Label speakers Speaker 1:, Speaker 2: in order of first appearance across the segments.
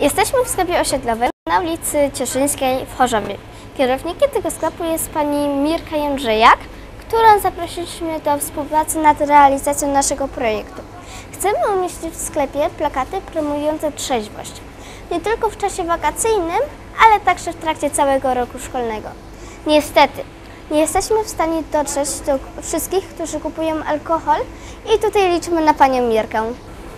Speaker 1: Jesteśmy w sklepie osiedlowym na ulicy Cieszyńskiej w Chorzowie. Kierownikiem tego sklepu jest pani Mirka Jędrzejak, którą zaprosiliśmy do współpracy nad realizacją naszego projektu. Chcemy umieścić w sklepie plakaty promujące trzeźwość. Nie tylko w czasie wakacyjnym, ale także w trakcie całego roku szkolnego. Niestety, nie jesteśmy w stanie dotrzeć do wszystkich, którzy kupują alkohol i tutaj liczymy na panią Mirkę.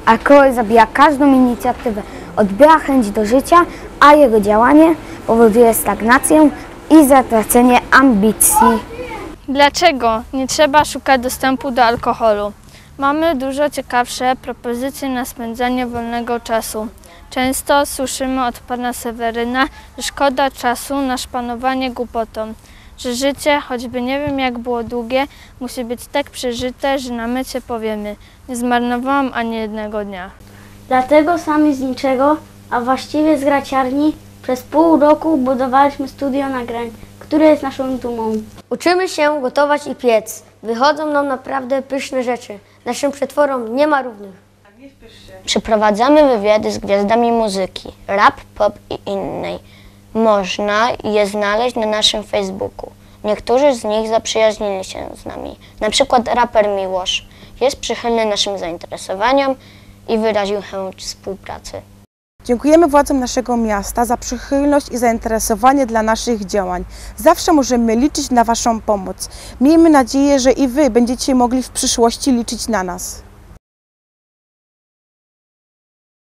Speaker 2: Alkohol zabija każdą inicjatywę, odbiera chęć do życia, a jego działanie powoduje stagnację i zatracenie ambicji.
Speaker 3: Dlaczego nie trzeba szukać dostępu do alkoholu? Mamy dużo ciekawsze propozycje na spędzanie wolnego czasu. Często słyszymy od pana Seweryna, że szkoda czasu na szpanowanie głupotą, że życie, choćby nie wiem jak było długie, musi być tak przeżyte, że na mycie powiemy, nie zmarnowałam ani jednego dnia.
Speaker 4: Dlatego sami z niczego, a właściwie z graciarni, przez pół roku budowaliśmy studio nagrań, które jest naszą dumą.
Speaker 5: Uczymy się gotować i piec. Wychodzą nam naprawdę pyszne rzeczy. Naszym przetworom nie ma równych.
Speaker 6: Przeprowadzamy wywiady z gwiazdami muzyki, rap, pop i innej. Można je znaleźć na naszym Facebooku. Niektórzy z nich zaprzyjaźnili się z nami. Na przykład raper Miłosz jest przychylny naszym zainteresowaniom i wyraził chęć współpracy.
Speaker 7: Dziękujemy władzom naszego miasta za przychylność i zainteresowanie dla naszych działań. Zawsze możemy liczyć na Waszą pomoc. Miejmy nadzieję, że i Wy będziecie mogli w przyszłości liczyć na nas.